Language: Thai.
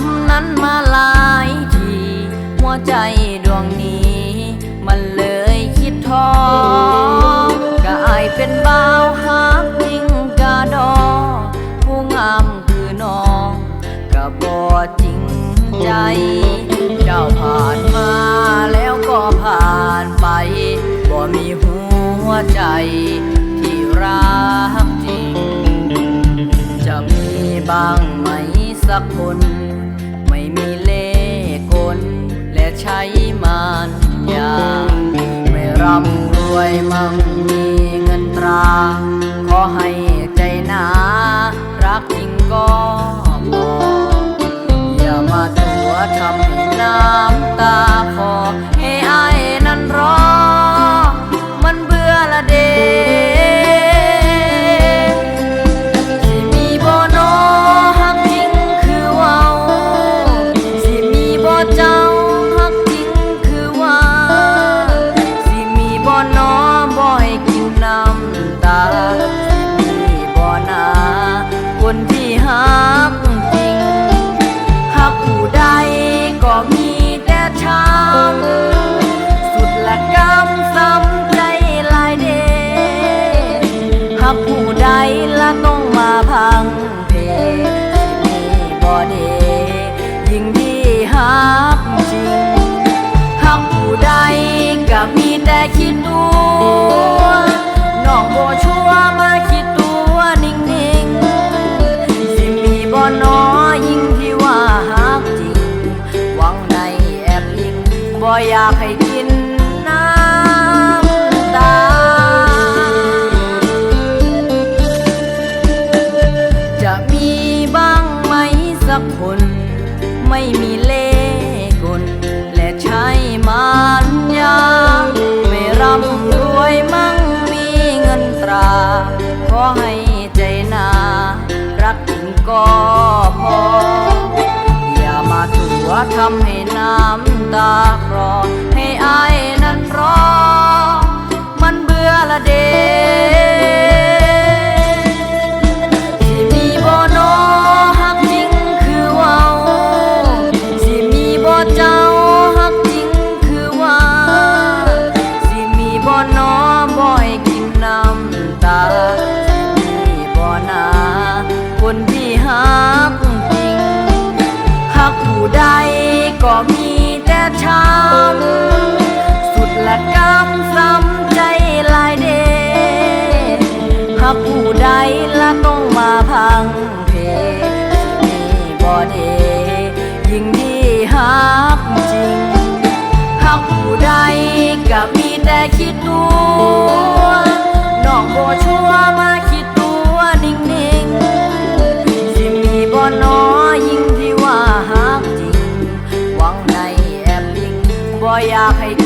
ำนั้นมาหลายที หัวใจดวงนี้ มันเลยคิดท้อกะอายเป็นบ่าวฮักจริงกะดอ ผู้งามคือน้องกะบ่จริงใจ เจ้าผ่านมาแล้วก็ผ่านไป บ่มีหัวใจที่รักจริง จะมีบ้างไหมสักคน ใช้มาอยาไม่ร่ำรวยมั่งมีเงินตรา ขอให้ใจห อยากให้กินน้ำตา จะมีบ้างไหมสักคน ไม่มีเล่กลและใช้มารยาไม่ร่ำรวยมั่งมีเงินตรา ขอให้ใจนา รักจริงก็พอ อย่ามาตัวทำให้น้ำตา ก็มีแต่ช้ำสุดละกำซ้ำใจลายเดหากผู้ใดละต้องมาพังเพมีบ่เดยิ่งที่หักจริงหากผู้ใดก็มีแต่คิดตัว hate.